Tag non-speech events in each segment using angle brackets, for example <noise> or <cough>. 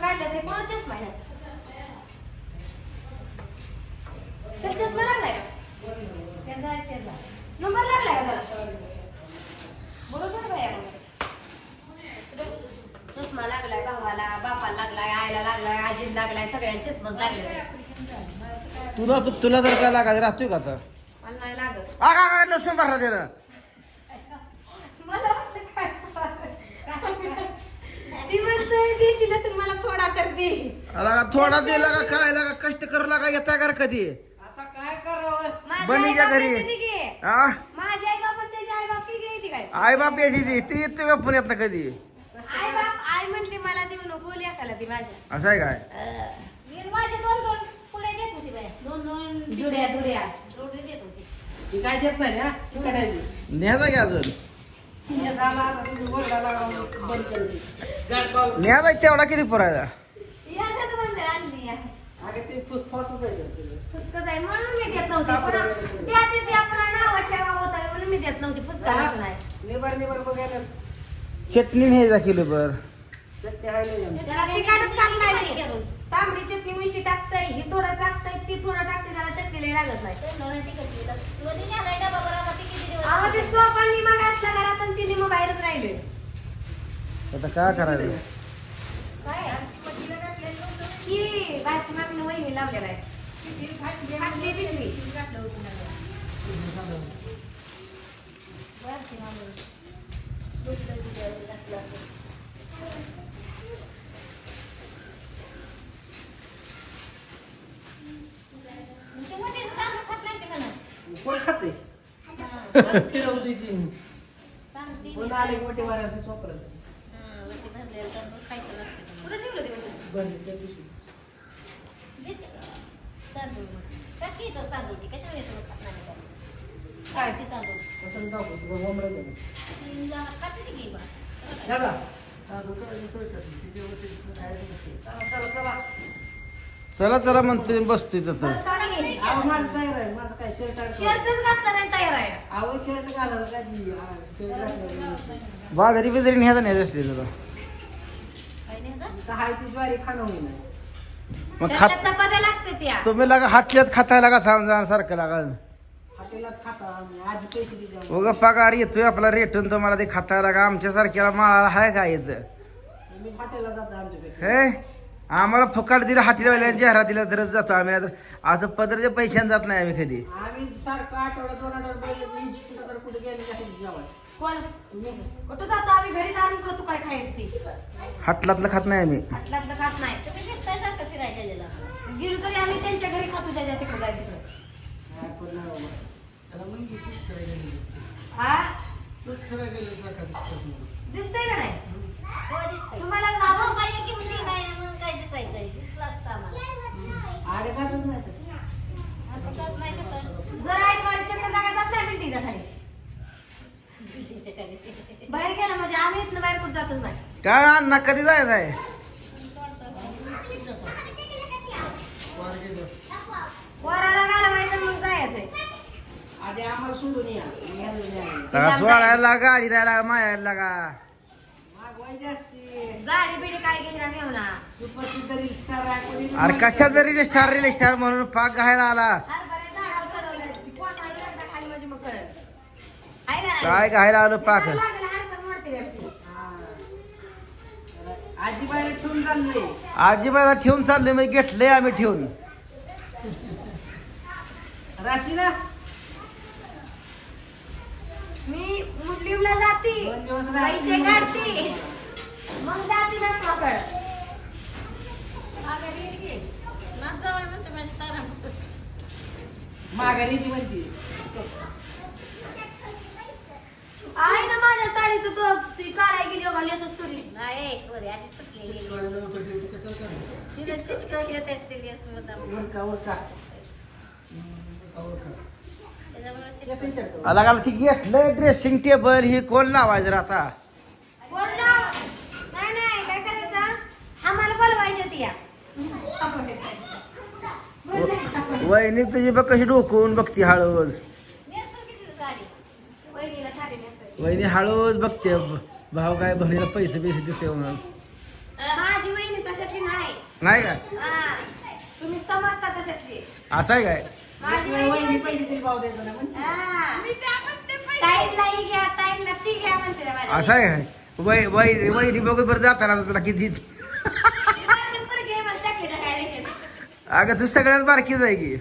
काढल्या ते कोणा चष्मा आहे त्याला चष्मा लागलाय का? त्याचा. नंबर लागलाय का त्याला? बरोबर बाया. चष्मा लागलाय भावाला बापाला लागलाय आईला लागलाय आजीला लागलाय सगळ्यांना चष्माच लागले तुला तुला जर काय लागायचं राहतोय का आता? मला नाही लागत. आ, का काय लसूण भरला दे ना मला वाटलं काय ती मला थोडा तर दे. का थोडा दिला का काय लागा कष्ट करू लागा येता कर कधी? आता काय करावं? माझ्या बनीच्या आई-बाप घरी. येते की. हा माझी आई बाप आणि त्याची आई बाप वेगळी येते काय? आई बाप यायची ती ती येते का पुण्यात ना कधी? आई बाप आई म्हटली मला देऊ नको लेखाला ती माझ्या. असं आहे काय? मी माझे दोन दोन पुढे देत होती बाया. दोन दोन जुड्या जुड्या जोडी देत होती ती काय देत नाही ना शिकायची न्यायचा की अजून? पाहून न्यायचा तेवढा किती पुरायचा निबर निबर बघायला चटणी न्यायचा किलो बर. चटणी आहे नाही त्याला तिखटच खात नाही ती. तांबडी चटणी मिशी टाकताय ही थोडं टाकताय ती थोडं टाकते त्याला चटणी लागत नाही. तुला अहो ते सोपांनी मग घातलं घरात आणि तिने मग बाहेरच राहिले आता काय करायचं काय पट्टीला घातलेलं नव्हतं. की बायको मामीने वहिनी लावलेला आहे ती फाटली फाटली पिशवी. घातलं होतं ना. दुसरं दिलं, घातलं असेल. कोण खाते. फिरवते ती सांगते मी. कोण आले मोठे मारायचं चोपडं हा, वरती भरलेलं तांदूळ खायचं नसतं. कुठं ठेवलं ते त्या? तांदूळ मग. टाक इथं तांदूळ ती कशाला खात नाही? काय? ती तांदूळ कसं टाकू तुझं कोंबडं देणं. तीन जण खाते ती की बा. चला चला चला चला चला घे. अहो माझं तयार आहे. माझं काय शर्ट आहे शर्टच घातला नाही तयार आहे. अहो शर्ट घालायला काय ती हा, शर्ट घातलं बाजारी बिजारी न्यायचा नाही असली तुला काय नाही जा. तर हाय ती ज्वारी खाणं होईना मग शर्टात खात चपात्या लागते त्या. तुम्ही लागा हाटल्यात खातायला का समजा सारखं लागा. हॉटेलात खाता आम्ही आधी पैसे दिले उगा पगार येतोय आपला रेटून तुम्हाला ते खातायला का आमच्या सारख्याला माळाला हाय का येतं मी हॉटेलला जातो आमच्यापेक्षा. हे? आम्हाला फुकाट दिला हाटीवाल्या जाहिरात दिला तरच जातो आम्ही नाहीतर असं पदरच्या पैशाने जात नाही आम्ही कधी आम्ही सारखं आठवड्यात दोन आठवड्यात पहिले ती कुठं तर कुठे गेले की जेवाय कोण तुम्ही कुठं जातो आम्ही घरी जाऊन खातो काय खायचं ती हाटलातलं खात नाही आम्ही हाटलातलं खात नाही तुम्ही दिसताय सारखं फिरायला गेलेला. गेलो तरी आम्ही त्यांच्या घरी खातो ज्या ज्या तिकडे जाय तिकडे काय पण नाही बाबा. त्याला मुलगी खूप करायला गेली. हा खूप करायला गेली प्रकार. दिसतंय का नाही दिसतंय. तुम्हाला जावं ये बाई, मग काय दिसायचंय? दिसलं असतं आम्हाला. आडे जातच नाही तर. आता जात नाही कसं? जर आई वारी चक्कर टाकायला जात नाही बिल्डिंगच्या खाली बिल्डिंगच्या खाली. बाहेर गेला म्हणजे आम्ही इथनं बाहेर कुठं जातच नाही काय अण्णा कधी जायचं आहे. पोराला घालवायचं मग जायचंय आधी आम्हाला सोडून या. लगा सोडायला गाडी नाही लागा मायाला लागा मागवायची असते गाडी बिडी काय आहे कोणी अरे कशा तरी स्टार रिले स्टार म्हणून पाक घायला आला. हरभऱ्या झाडावर चढवलं ती पोसायला लागला खाली म्हणजे मग कळलं आहे का नाही? काय घायला आलो पाक? लागलं, हाडकंच मोडते व्यक्ती. आजीबाईला ठेवून चाललोय. आजीबाला ठेवून चाललोय मग घेतलंय आम्ही ठेवून. मी मुस्लिमला जाती. दोन दिवस राहते. पैसे काढते. मग माघारी येईल की? नाच जावई म्हणते माझी तारा. माघारी ती म्हणते आहे ना माझ्या साडीचं तो ती काढाय गेली बघा लेस स्टोरी नाही, पोरी आधीच तुटलेली. तिला चिटकवली होती ते लेस मुद्दाम. उरका उरका त्याच्यामुळे चिटकवली. आला का ती घेतलंय ड्रेसिंग टेबल ही कोण लावायचं रे आता कोण लाव? नाही नाही काय करायचं आम्हाला बोलवायच्या ती या वहिनी तुझी बघ कशी डोकवून बघती हळूच. वहिनी हळूच बघते भाव काय बहिणीला पैसे पैसे देते म्हणून. माझी वहिनी तशातली नाही. नाही काय हा. तुम्ही समजता तशातली. असं आहे काय. असं आहे काय? वैरी बघू बरं जाताना तुला किती माझी पोरगी आहे, मला चॉकलेट खायला देते. अगं तू सगळ्यात बारकीच आहे की.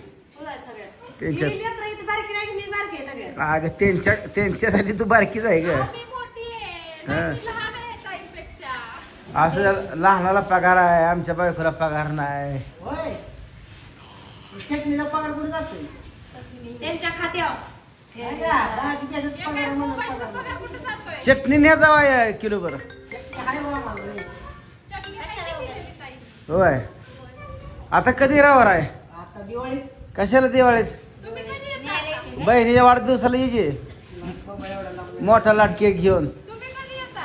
त्यांच्यात. लेकरं इथं बारकी नाही, मीच बारकी आहे सगळ्यात. अगं त्यांच्या त्यांच्यासाठी तू बारकीच आहे ग. मी मोठी आहे. हा. नाही, मी लहान आहे ताईपेक्षा. असं लहानाला पगार आहे आमच्या बायकोला पगार नाही. पगार कुठे त्यांच्या खात्यावर. चटणी न्या जावा किलो बरं चटणी हाय. आता कधी रावर आहे? आता दिवाळीत. कशाला दिवाळीत? बहिणीच्या वाढदिवसाला ये की. बाबा एवढा लांब मोठा लाट केक घेऊन. तुम्ही कधी येता?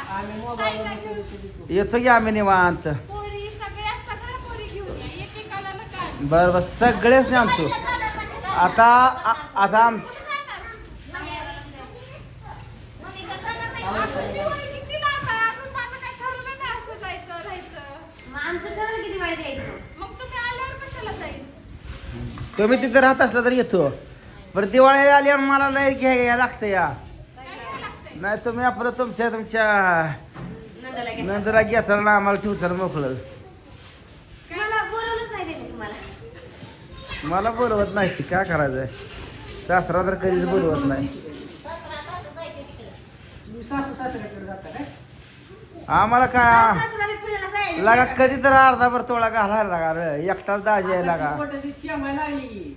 की आम्ही निवांत. बर बर सगळेच नाही आणतो आता आ- आता आम मग आमचं ठरलं किती द्यायचं मग तुम्ही आल्यावर कशाला तुम्ही तिथे राहत असला तर येतो. बरं दिवाळी आल्यावर मला लय घ्यायला लागतं या. नाही तुम्ही आपलं तुमच्या तुमच्या नंदला घ्या. घेताना ना आम्हाला ठेवचाल मोकळं. मला बोलवलंच नाही त्यांनी तुम्हाला. मला बोलवत नाही ती काय करायचंय? सासरा तर कधीच बोलवत नाही. सासरा सासू जायचे तिकडे. तुम्ही सासू सासऱ्याकडे जाता काय? आम्हाला काय? लागा कधी तर अर्धा भर तोळा घालायला लागा रे. एकटाच दाजी आहे लागा. ती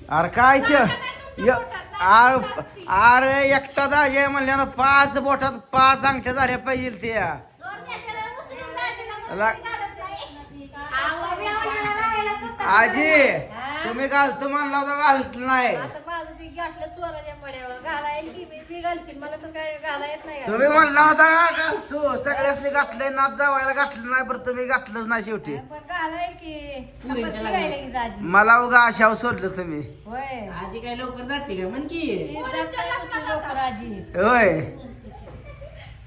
अरे काय ते? य- आर- अरे एकटा दाजी आहे म्हणल्यानं पाच बोटात पाच अंगठ्या झाल्या पाहिजे त्या. आजी तुम्ही घालतो म्हणला होता घालत नाही. आता माझं ती गाठलं चोराच्या पड्यावर घालायला की मी बी घालतील मला तर काय घाला येत नाही तुम्ही म्हणला होता घालतो सगळ्यासनी घातलंय नाच जावायला घातलं नाही बरं तुम्ही घातलंच नाही शेवटी. पण घालाय की. की दाजी मला उगा आशाव सोडलं तुम्ही. होय. आजी काय लवकर जाते का? म्हण की. ती जास्त होती लवकर आजी होय.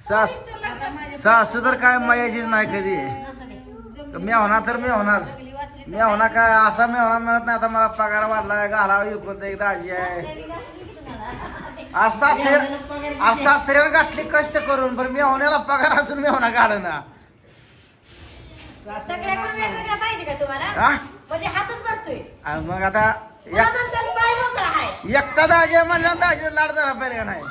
सास तर काय मायाचीच नाही कधी. मेवना तर मेवनाच सगळी वाचली मेवना काय असा मेवना म्हणत नाही आता मला पगार वाढलाय घालावा इकडं एक दाजी आहे. आज सासरे आज सासऱ्यावर गाठली कष्ट करून बरं मेवण्याला पगार अजून मेवना घालना सगळ्याकडून वेगवेगळं पाहिजे का तुम्हाला? म्हणजे हातच भरतोय. आणि मग आता एकटा दाजी म्हणलं दाजी लाड झाला पाहिजे का नाही?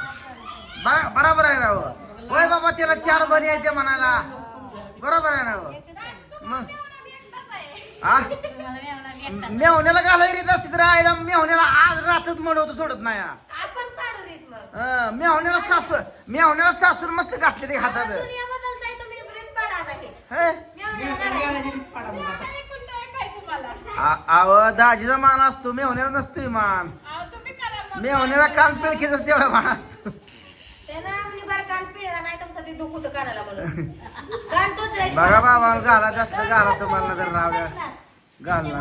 बरा- बरोबर आहे ना हो. होय बाबा त्याला चार बनी आहे ते म्हणायला. बरोबर आहे ना हो. मग हा मेवण्याला घालायला येत असते तर आईला मेवण्याला आज रातच मडवतो सोडत नाही हा. आपण पाडू रीत मग हं, मेवण्याला सासू मेवण्याला सासून मस्त घातले ते हातात दुनिया बदलताय तुम्ही रीत पाडा आता हे? मेवण्याला घालायचं. पाडा मग आता. काय कोणतं आहे काय तुम्हाला आ- अव दाजीचा मान असतो मेवण्याला नसतोय मान अहो, तुम्ही करा मग. मेवण्याला कान पिळकीच तेवढा मान असतो त्यानं आपली बार कान पिळला नाही तुमचं ते दुख होतं कानाला म्हणून. कान टोचलाय बघा बाबा घाला जास्त घाला तुम्हाला तर राव द्या. घालला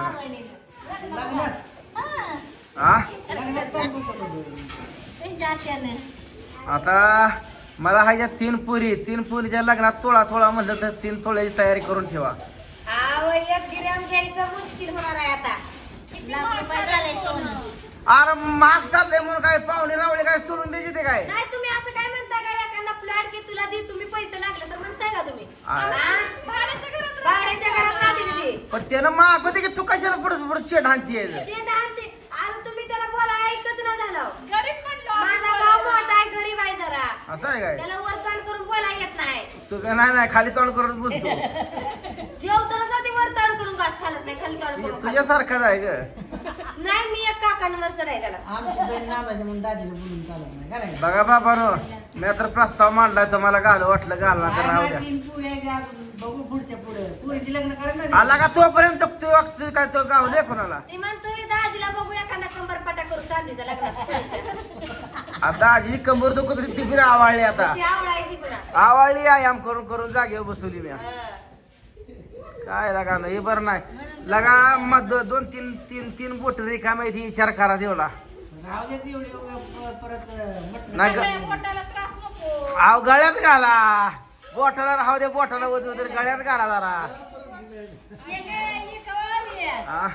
हा. त्यांच्या आत्यानं. आता मला ह्याच्या तीन पुरी तीन पुरीच्या लग्नात तोळा थोडा म्हणलं तर तीन तोळ्याची तयारी करून ठेवा. आव एक गिराम घ्यायचं मुश्किल होणार आहे आता. किती लाख महाग रुपये झालंय झालंय सोनं. सोनं. अरे माग चाललंय म्हणून काय पाहुणे रावळे काय सोडून द्यायचे ते काय? नाही तुम्ही असं काय म्हणता का एखादा फ्लॅट की तुला दे तुम्ही पैसे लागले तर म्हणताय का तुम्ही आ. हा? भाड्याच्या घरात भाड्याच्या घरात राहते ती पण त्यानं माग होते की तू कशाला पुढे पुढे शेट आणते अरे तुम्ही त्याला बोला ऐकच ना झालं. गरीब म्हणलो आम्ही माझा भाऊ बोलायला. मोठा आहे गरीब आहे जरा. असं आहे काय? त्याला वर तोंड करून बोला येत नाही. तू काय नाही नाही खाली तोंड करून बोलतो. <laughs> जेवताना साठी वर तोंड करून घास खालत नाही खाली तोंड करून खात. तुझ्यासारखाच आहे ग. आमची बहीण म्हणून दाजीला बोलून चालत नाही? बघा बाबा मी तर प्रस्ताव मांडलाय तुम्हाला घाल वाटलं घालना तर राहू द्या. तीन पुरी बघू पुढच्या पुढे. पुरीची लग्न करा ना आला का तोपर्यंत तू तू काय तो गावले कोणाला? ती म्हणतोय दाजीला बघू एखादा कंबर पटा करून चांदीचा लग्नात आता आजी कंबर दुखत होती ती आवाळली आता. ती आवडायची पुन्हा. आवाळली आयाम करून करून जागेवर बसवली मी. हं. काय लगा ना हे बरं नाही. लगा मग दो- दोन तीन तीन तीन बोट रिकाम आहे ती विचार करा तेवढा. राहू देत एवढी प- परत मटण. नाही ग- पोटाला त्रास नको. आव गळ्यात घाला. बोटाला राहू दे बोटाला वजू तर गळ्यात घाला जरा. ये गे, ये कवा हा